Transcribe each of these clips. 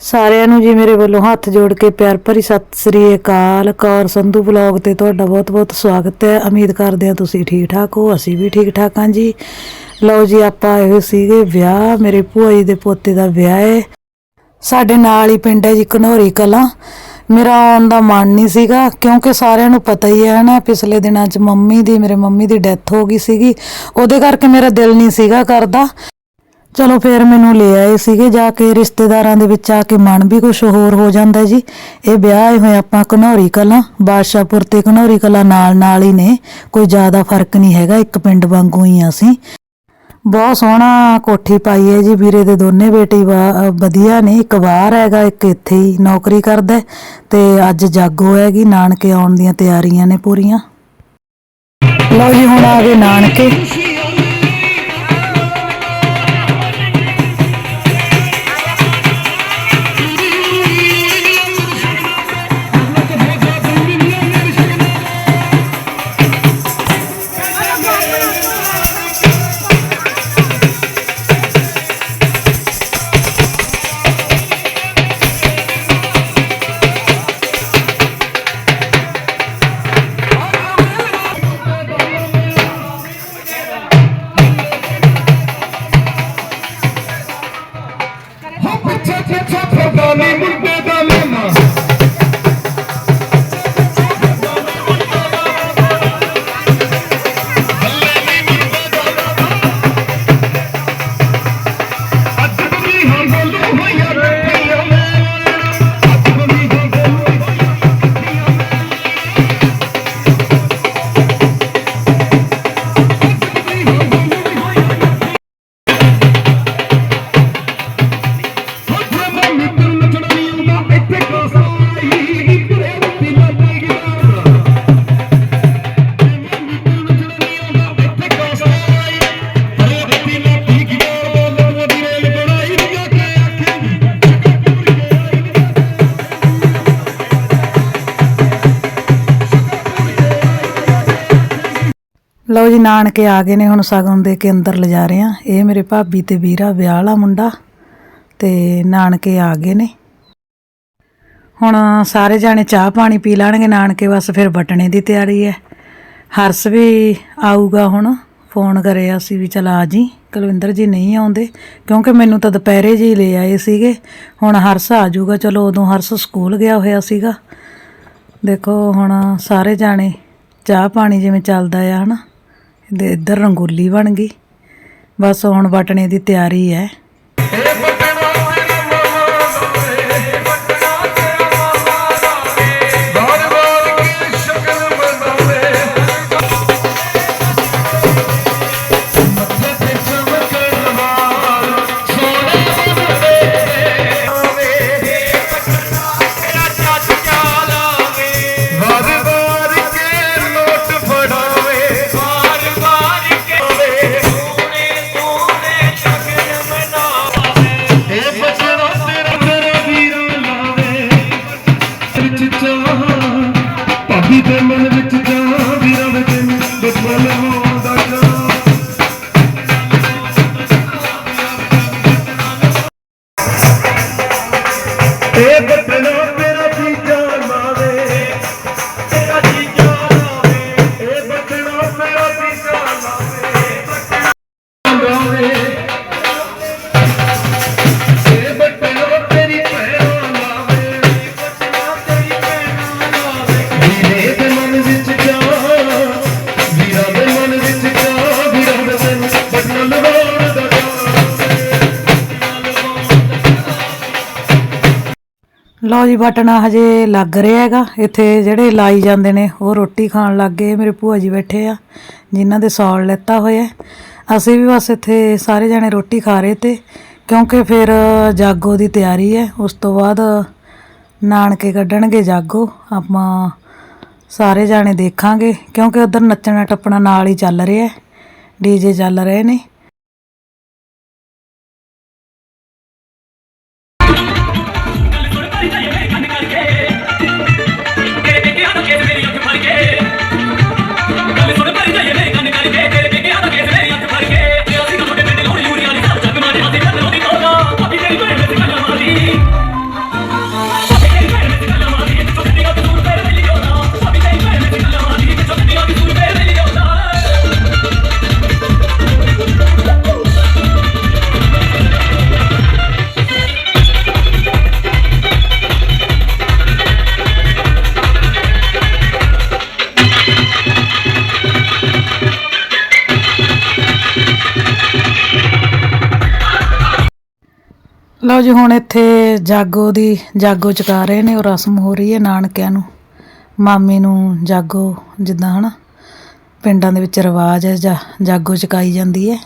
ਸਾਰਿਆਂ ਨੂੰ ਜੀ ਮੇਰੇ ਵੱਲੋਂ ਹੱਥ ਜੋੜ ਕੇ ਪਿਆਰ ਭਰੀ ਸਤਿ ਸ੍ਰੀ ਅਕਾਲ ਕੌਰ ਸੰਧੂ ਵਲੌਗ ਤੇ ਤੁਹਾਡਾ ਬਹੁਤ-ਬਹੁਤ ਸਵਾਗਤ ਹੈ। ਉਮੀਦ ਕਰਦੇ ਹਾਂ ਤੁਸੀਂ ਠੀਕ ਠਾਕ ਹੋ, ਅਸੀਂ ਵੀ ਠੀਕ ਠਾਕ ਹਾਂ ਜੀ। ਲਓ ਜੀ, ਆਪਾਂ ਆਏ ਹੋਏ ਸੀਗੇ ਵਿਆਹ, ਮੇਰੇ ਭੂਆ ਜੀ ਦੇ ਪੋਤੇ ਦਾ ਵਿਆਹ ਹੈ। ਸਾਡੇ ਨਾਲ ਹੀ ਪਿੰਡ ਹੈ ਜੀ, ਘਨੌਰੀ ਕਲਾਂ। ਮੇਰਾ ਆਉਣ ਦਾ ਮਨ ਨਹੀਂ ਸੀਗਾ, ਕਿਉਂਕਿ ਸਾਰਿਆਂ ਨੂੰ ਪਤਾ ਹੀ ਹੈ ਨਾ, ਪਿਛਲੇ ਦਿਨਾਂ 'ਚ ਮੰਮੀ ਦੀ, ਮੇਰੇ ਮੰਮੀ ਦੀ ਡੈਥ ਹੋ ਗਈ ਸੀਗੀ। ਉਹਦੇ ਕਰਕੇ ਮੇਰਾ ਦਿਲ ਨਹੀਂ ਸੀਗਾ ਕਰਦਾ। ਚਲੋ ਫੇਰ ਮੈਨੂੰ ਲੈ ਆਏ ਸੀਗੇ, ਜਾ ਕੇ ਰਿਸ਼ਤੇਦਾਰਾਂ ਦੇ ਵਿੱਚ ਆ ਕੇ ਮਨ ਵੀ ਕੁਝ ਹੋਰ ਹੋ ਜਾਂਦਾ ਜੀ। ਇਹ ਵਿਆਹ ਆਏ ਹੋਏ ਆਪਾਂ ਘਨੌਰੀ ਕਲਾਂ, ਬਾਦਸ਼ਾਹਪੁਰ ਤੇ ਘਨੌਰੀ ਕਲਾਂ ਨਾਲ ਨਾਲ ਹੀ ਨੇ, ਕੋਈ ਜ਼ਿਆਦਾ ਫ਼ਰਕ ਨਹੀਂ ਹੈਗਾ, ਇੱਕ ਪਿੰਡ ਵਾਂਗੂ ਹੀ ਆ ਅਸੀਂ। ਬਹੁਤ ਸੋਹਣਾ ਕੋਠੀ ਪਾਈ ਹੈ ਜੀ ਵੀਰੇ ਦੇ ਦੋਨੇ ਬੇਟੇ, ਵਾ- ਵਧੀਆ ਨੇ, ਇੱਕ ਬਾਹਰ ਹੈਗਾ, ਇੱਕ ਇੱਥੇ ਹੀ ਨੌਕਰੀ ਕਰਦਾ ਤੇ ਅੱਜ ਜਾਗੋ ਹੈਗੀ ਨਾਨਕੇ ਆਉਣ ਦੀਆਂ ਤਿਆਰੀਆਂ ਨੇ ਪੂਰੀਆਂ। ਲਓ ਜੀ, ਹੁਣ ਆ ਗਏ ਨਾਨਕੇ। ছাত্র দলে মুর্দাদ ਜੀ ਨਾਨਕੇ ਆ ਗਏ ਨੇ, ਹੁਣ ਸਗਨ ਦੇ ਕੇ ਅੰਦਰ ਲਿਜਾ ਰਹੇ ਆ ਇਹ ਮੇਰੇ ਭਾਬੀ ਤੇ ਵੀਰਾ, ਵਿਆਹ ਵਾਲਾ ਮੁੰਡਾ ਤੇ ਨਾਨਕੇ ਆ ਗਏ ਨੇ। ਹੁਣ ਸਾਰੇ ਜਾਣੇ ਚਾਹ ਪਾਣੀ ਪੀ ਲੈਣਗੇ, ਨਾਨਕੇ ਬਸ ਫਿਰ ਬਟਣੇ ਦੀ ਤਿਆਰੀ ਹੈ। ਹਰਸ ਵੀ ਆਊਗਾ ਹੁਣ, ਫੋਨ ਕਰਿਆ ਸੀ ਵੀ ਚਲ ਆ ਜੀ। ਕੁਲਵਿੰਦਰ ਜੀ ਨਹੀਂ ਆਉਂਦੇ, ਕਿਉਂਕਿ ਮੈਨੂੰ ਤਾਂ ਦੁਪਹਿਰੇ ਜੀ ਲੈ ਆਏ ਸੀਗੇ। ਹੁਣ ਹਰਸ ਆ ਜਾਊਗਾ, ਚਲੋ ਉਦੋਂ ਹਰਸ ਸਕੂਲ ਗਿਆ ਹੋਇਆ ਸੀਗਾ। ਦੇਖੋ ਹੁਣ ਸਾਰੇ ਜਾਣੇ ਚਾਹ ਪਾਣੀ ਜਿਵੇਂ ਚੱਲਦਾ ਆ, ਹਨਾ। ਤੇ ਇੱਧਰ ਰੰਗੋਲੀ ਬਣ ਗਈ। ਬਸ ਹੁਣ ਵਟਣੇ ਦੀ ਤਿਆਰੀ ਹੈ। ਲਓ ਜੀ ਵਟਣਾ ਹਜੇ ਲੱਗ ਰਿਹਾ ਹੈਗਾ। ਇੱਥੇ ਜਿਹੜੇ ਲਾਈ ਜਾਂਦੇ ਨੇ, ਉਹ ਰੋਟੀ ਖਾਣ ਲੱਗ ਗਏ ਮੇਰੇ ਭੂਆ ਜੀ ਬੈਠੇ ਆ, ਜਿਨ੍ਹਾਂ ਦੇ ਸੌਲ ਲੈਤਾ ਹੋਇਆ ਅਸੀਂ ਵੀ ਬਸ ਇੱਥੇ ਸਾਰੇ ਜਾਣੇ ਰੋਟੀ ਖਾ ਰਹੇ ਤੇ, ਕਿਉਂਕਿ ਫਿਰ ਜਾਗੋ ਦੀ ਤਿਆਰੀ ਹੈ। ਉਸ ਤੋਂ ਬਾਅਦ ਨਾਨਕੇ ਕੱਢਣਗੇ ਜਾਗੋ। ਆਪਾਂ ਸਾਰੇ ਜਾਣੇ ਦੇਖਾਂਗੇ, ਕਿਉਂਕਿ ਉਧਰ ਨੱਚਣਾ ਟੱਪਣਾ ਨਾਲ ਹੀ ਚੱਲ ਰਿਹਾ ਹੈ। ਡੀਜੇ ਚੱਲ ਰਹੇ ਨੇ। ਹੁਣ ਇੱਥੇ ਜਾਗੋ ਦੀ, ਜਾਗੋ ਚਕਾ ਰਹੇ ਨੇ, ਉਹ ਰਸਮ ਹੋ ਰਹੀ ਹੈ ਨਾਨਕਿਆਂ ਨੂੰ। ਮਾਮੇ ਨੂੰ ਜਾਗੋ ਜਿੱਦਾਂ ਹਨਾ, ਪਿੰਡਾਂ ਦੇ ਵਿੱਚ ਰਿਵਾਜ ਹੈ ਜਾਗੋ ਚਕਾਈ ਜਾਂਦੀ ਹੈ।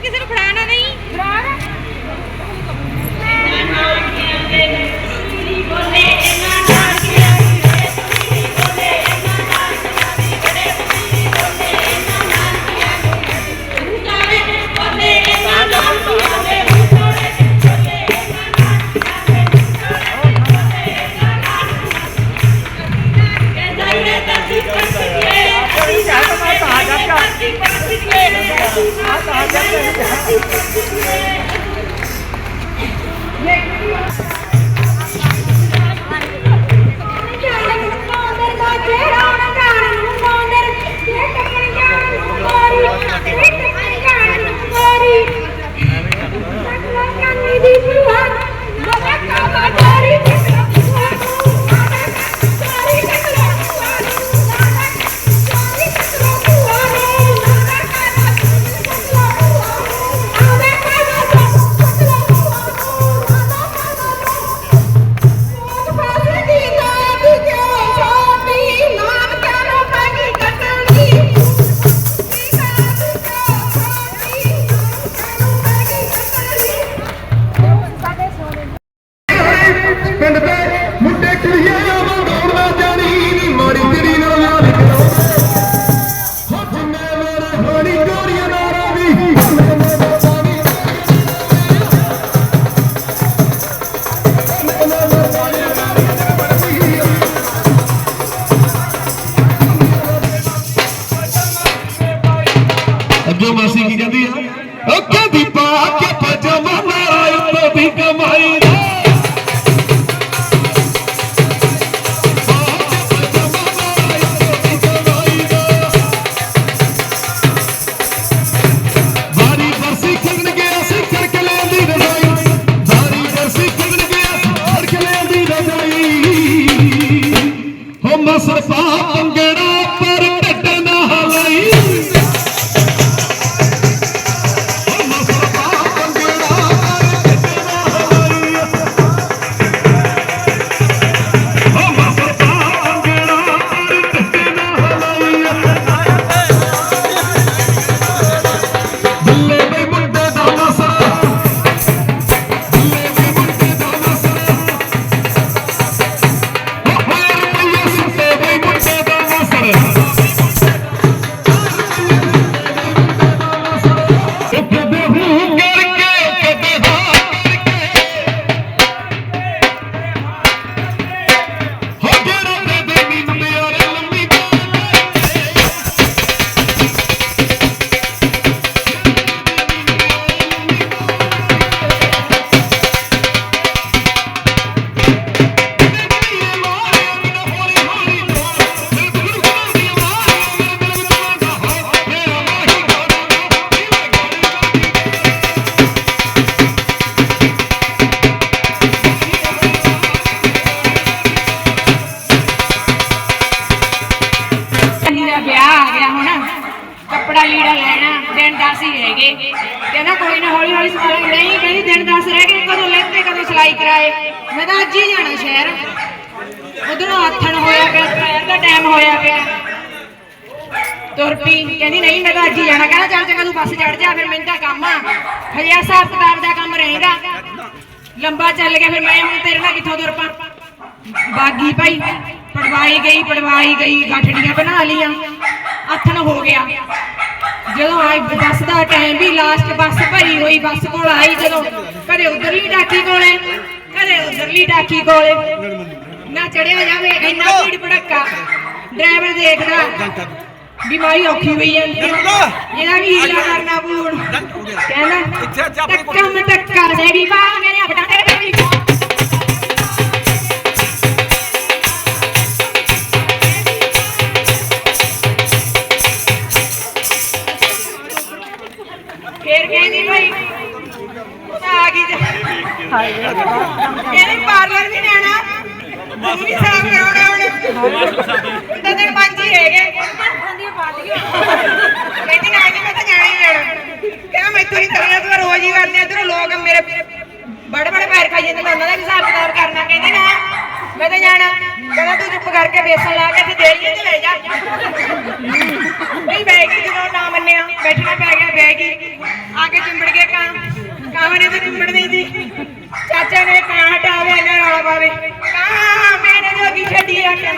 ਤੁਸੀਂ ਕਿਸੇ ਨੂੰ ਫੜਾਣਾ ਨਹੀਂ। Brar Thank you. ਦਿਨ 10 ਕਹਿੰਦਾ ਕੋਈ ਨਾ ਹੌਲੀ ਹੌਲੀ ਸਿਲਾਈ ਨਹੀਂ, ਕਹਿੰਦੀ ਦਿਨ 10 ਰਹਿ ਗਏ, ਕਦੋਂ ਲੈਂਦੇ, ਕਦੋਂ ਸਿਲਾਈ ਕਰਾਏ। ਮੈਂ ਤਾਂ ਅੱਜ ਹੀ ਜਾਣਾ ਸ਼ਹਿਰ। ਉਧਰੋਂ ਆਥਣ ਹੋਇਆ ਪਿਆ ਦੁਪਹਿਰ ਦਾ ਟਾਈਮ ਹੋਇਆ ਪਿਆ। ਤੁਰ ਪਈ ਕਹਿੰਦੀ ਨਹੀਂ, ਮੈਂ ਤਾਂ ਅੱਜ ਹੀ ਜਾਣਾ। ਕਹਿੰਦਾ ਚੱਲ ਚੰਗਾ ਤੂੰ ਬੱਸ ਚੜ ਜਾ, ਫਿਰ ਮੈਨੂੰ ਤਾਂ ਕੰਮ ਆ। ਹਜੇ ਆਹ ਹਿਸਾਬ ਕਿਤਾਬ ਦਾ ਕੰਮ ਰਹਿੰਦਾ। ਲੰਬਾ ਚੱਲ ਗਿਆ, ਫਿਰ ਮੈਂ ਹੁਣ ਤੇਰੇ ਨਾਲ ਕਿੱਥੋਂ ਤੁਰ ਪਾ? ਬਾਗੀ ਭਾਈ, ਪੜਵਾਈ ਗਈ ਪੜਵਾਈ ਗਈ, ਗਾਠੜੀਆਂ ਬਣਾ ਲੀਆਂ ਆਥਣ ਹੋ ਗਿਆ। ਜਦੋਂ ਆਈ ਬੱਸ ਦਾ ਟਾਈਮ ਵੀ ਲਾਸਟ ਬੱਸ ਭਰੀ ਹੋਈ ਬੱਸ ਕੋਲ ਆਈ ਜਦੋਂ। ਕਦੇ ਉਧਰਲੀ ਟਾਕੀ ਕੋਲੇ ਕਦੇ ਉਧਰਲੀ ਟਾਕੀ ਕੋਲੇ। ਨਾ ਚੜਿਆ ਜਾਵੇ ਇੰਨਾ ਭੀੜ ਭੜੱਕਾ। ਡਰਾਈਵਰ ਦੇਖਦਾ ਬਿਮਾਰੀ ਔਖੀ ਹੋਈ ਹੈ। ਇਹਦਾ ਵੀ ਹੀਲਾ ਕਰਨਾ ਪੂਣ ਕਹਿੰਦਾ ਟੱਕਾ ਮਟੱਕਾ ਦੇਵੀ ਬਾ ਮੇਰੇ ਆਪਣਾ ਫੇਰ ਕਹਿੰਦੀ ਭਾਈ ਆ ਗਈ ਤੇ ਕਹਿੰਦੀ ਪਾਰਲਰ ਵੀ ਜਾਣਾ ਮੂੰਹ ਵੀ ਸਾਫ਼ ਕਰਾਉਣਾ ਹੁਣ। ਤਾਂ ਦਿਨ ਪੰਜ ਹੀ ਹੈਗੇ ਕਹਿੰਦੀ ਨਾ ਜੀ ਮੈਂ ਤਾਂ ਜਾਣਾ ਹੀ ਜਾਣਾ। ਕਹਿੰਦਾ ਮੈਥੋਂ ਨਹੀਂ ਕਰਨਾ ਤੂੰ ਰੋਜ਼ ਹੀ ਕਰਦੇ ਇਧਰੋਂ ਲੋਕ ਮੇਰੇ ਬੜੇ ਬੜੇ ਪੈਰ ਖਾਈ ਜਾਂਦੇ, ਮੈਂ ਉਹਨਾਂ ਦਾ ਵੀ ਹਿਸਾਬ ਕਿਤਾਬ ਕਰਨਾ। ਕਹਿੰਦੀ ਨਾ, ਮੈਂ ਤਾਂ ਜਾਣਾ। ਕਹਿੰਦਾ ਤੂੰ ਚੁੱਪ ਕਰਕੇ ਬੇਸਣ ਲਾ ਕੇ ਤੇ ਦੇਈਏ ਤੇ ਲੈ ਜਾ। ਨਹੀਂ ਬਹਿ ਜਦੋਂ ਨਾ ਮੰਨਿਆ। ਬੈਠਣਾ ਪੈ ਗਿਆ, ਬਹਿ ਗਈ। ਕੇ ਚਿੰਬੜ ਗਿਆ ਕਾਂ ਕਾਂ ਨੇ ਤਾਂ ਚਿੰਬੜ ਨਹੀਂ ਦੀ ਚਾਚਾ ਨੇ ਕਾਂ ਹਟਾਵੇ ਇਹਨਾਂ ਰੌਲਾ ਪਾਵੇ। ਕਾਂ ਮੇਰੇ ਜੋਗੀ ਛੱਡੀ ਆ ਕੇ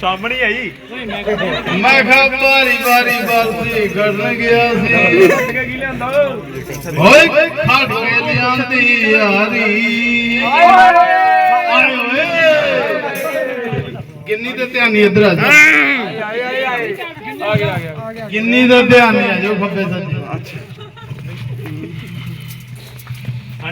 ਸਾਹਮਣੇ ਆਈ। ਮੈਂ ਕਿਹਾ ਵਾਰੀ ਵਾਰੀ ਵਾਰ ਸੀ ਘਟ ਗਿਆ ਸੀ। ਕੀ ਲਿਆਂਦਾ ਓਏ ਖੜ ਕੇ ਲਿਆਂਦੀ ਯਾਰੀ। ਆਏ ਓਏ। ਕਿੰਨੀ ਤੇ ਧਿਆਨੀ ਇੱਧਰ ਆ ਜਾ। ਆ ਗਿਆ ਆ ਗਿਆ। ਕਿੰਨੀ ਦਾ ਧਿਆਨ ਆ ਜਾਓ ਖੱਬੇ ਸੱਜੇ।